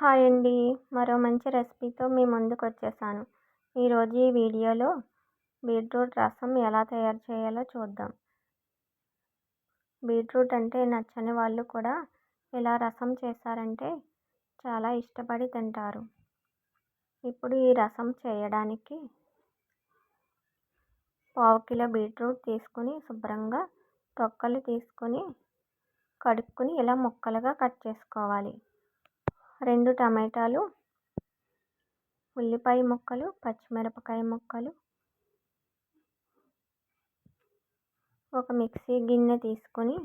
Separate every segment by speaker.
Speaker 1: Hi అండి. మరో మంచి రెసిపీతో మీ ముందుకు వచ్చేసాను ఈరోజు ఈ వీడియోలో బీట్రూట్ రసం ఎలా తయారు చేయాలో చూద్దాం. బీట్రూట్ అంటే నచ్చని వాళ్ళు కూడా ఇలా రసం చేశారంటే చాలా ఇష్టపడి తింటారు. ఇప్పుడు ఈ రసం చేయడానికి పావు కిలో బీట్రూట్ తీసుకుని శుభ్రంగా తొక్కలు తీసుకొని కడుక్కుని ఇలా ముక్కలుగా కట్ చేసుకోవాలి. రెండు టమాటాలు ఉల్లిపాయ ముక్కలు పచ్చిమిరపకాయ ముక్కలు ఒక మిక్సీ గిన్నె తీసుకొని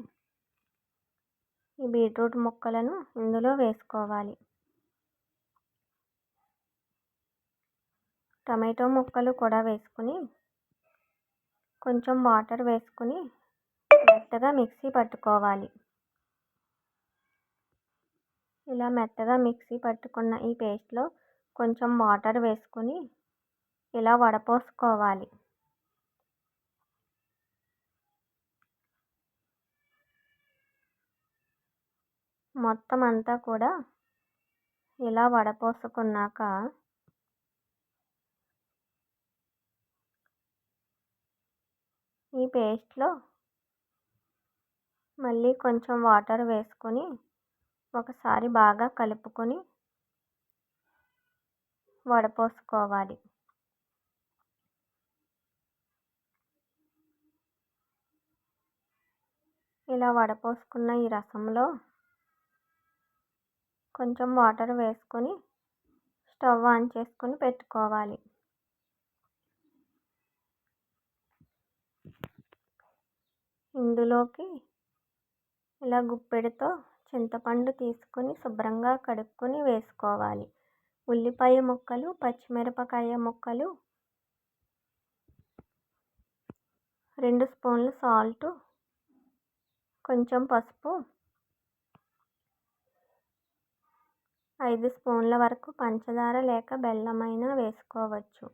Speaker 1: ఈ బీట్రూట్ ముక్కలను ఇందులో వేసుకోవాలి. టమాటో ముక్కలు కూడా వేసుకుని కొంచెం వాటర్ వేసుకుని మెత్తగా మిక్సీ పట్టుకోవాలి. ఇలా మెత్తగా మిక్సీ పట్టుకున్న ఈ పేస్ట్లో కొంచెం వాటర్ వేసుకొని ఇలా వడపోసుకోవాలి. మొత్తం అంతా కూడా ఇలా వడపోసుకున్నాక ఈ పేస్ట్లో మళ్ళీ కొంచెం వాటర్ వేసుకొని ఒకసారి బాగా కలుపుకొని వడపోసుకోవాలి. ఇలా వడపోసుకున్న ఈ రసంలో కొంచెం వాటర్ వేసుకొని స్టవ్ ఆన్ చేసుకొని పెట్టుకోవాలి. ఇందులోకి ఇలా గుప్పెడితో చింతపండు తీసుకొని శుభ్రంగా కడుక్కొని వేసుకోవాలి. ఉల్లిపాయ ముక్కలు పచ్చిమిరపకాయ ముక్కలు రెండు స్పూన్లు సాల్ట్ కొంచెం పసుపు ఐదు స్పూన్ల వరకు పంచదార లేక బెల్లమైనా వేసుకోవచ్చు.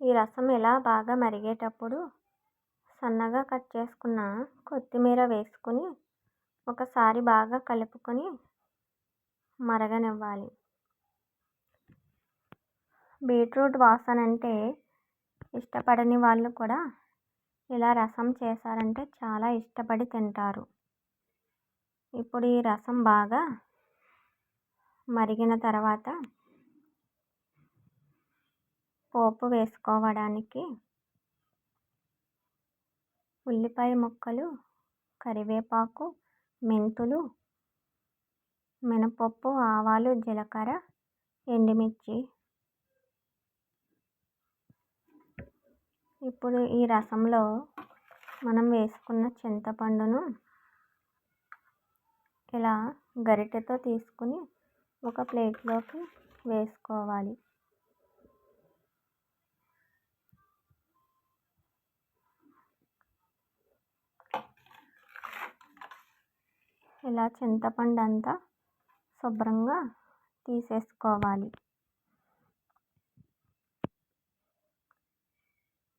Speaker 1: ఈ రసం ఇలా బాగా మరిగేటప్పుడు సన్నగా కట్ చేసుకున్న కొత్తిమీర వేసుకుని ఒకసారి బాగా కలుపుకొని మరగనివ్వాలి. బీట్రూట్ వాసన అంటే ఇష్టపడని వాళ్ళు కూడా ఇలా రసం చేశారంటే చాలా ఇష్టపడి తింటారు. ఇప్పుడు ఈ రసం బాగా మరిగిన తర్వాత పోపు వేసుకోవడానికి ఉల్లిపాయ ముక్కలు కరివేపాకు మెంతులు మినపప్పు ఆవాలు జీలకర్ర ఎండుమిర్చి. ఇప్పుడు ఈ రసంలో మనం వేసుకున్న చింతపండును ఇలా గరిటెతో తీసుకుని ఒక ప్లేట్లోకి వేసుకోవాలి. ఇలా చింతపండు అంతా శుభ్రంగా తీసేసుకోవాలి.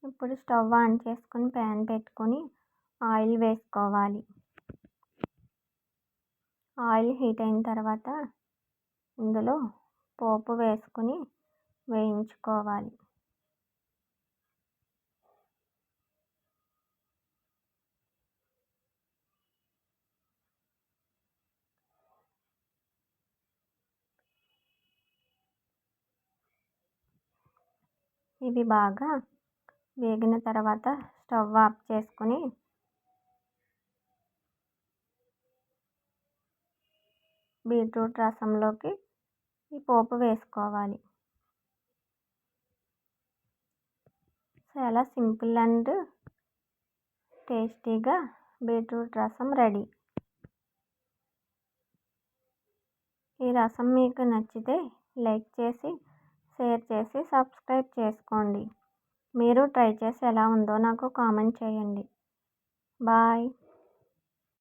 Speaker 1: ఇప్పుడు స్టవ్ ఆన్ చేసుకొని ప్యాన్ పెట్టుకొని ఆయిల్ వేసుకోవాలి. ఆయిల్ హీట్ అయిన తర్వాత ఇందులో పోపు వేసుకొని వేయించుకోవాలి. ఇవి బాగా వేగిన తర్వాత స్టవ్ ఆఫ్ చేసుకొని బీట్రూట్ రసంలోకి ఈ పోపు వేసుకోవాలి. చాలా సింపుల్ అండ్ టేస్టీగా బీట్రూట్ రసం రెడీ. ఈ రసం మీకు నచ్చితే లైక్ చేసి షేర్ చేసి సబ్స్క్రైబ్ చేసుకోండి. మీరు ట్రై చేసి ఎలా ఉందో నాకు కామెంట్ చేయండి. బాయ్.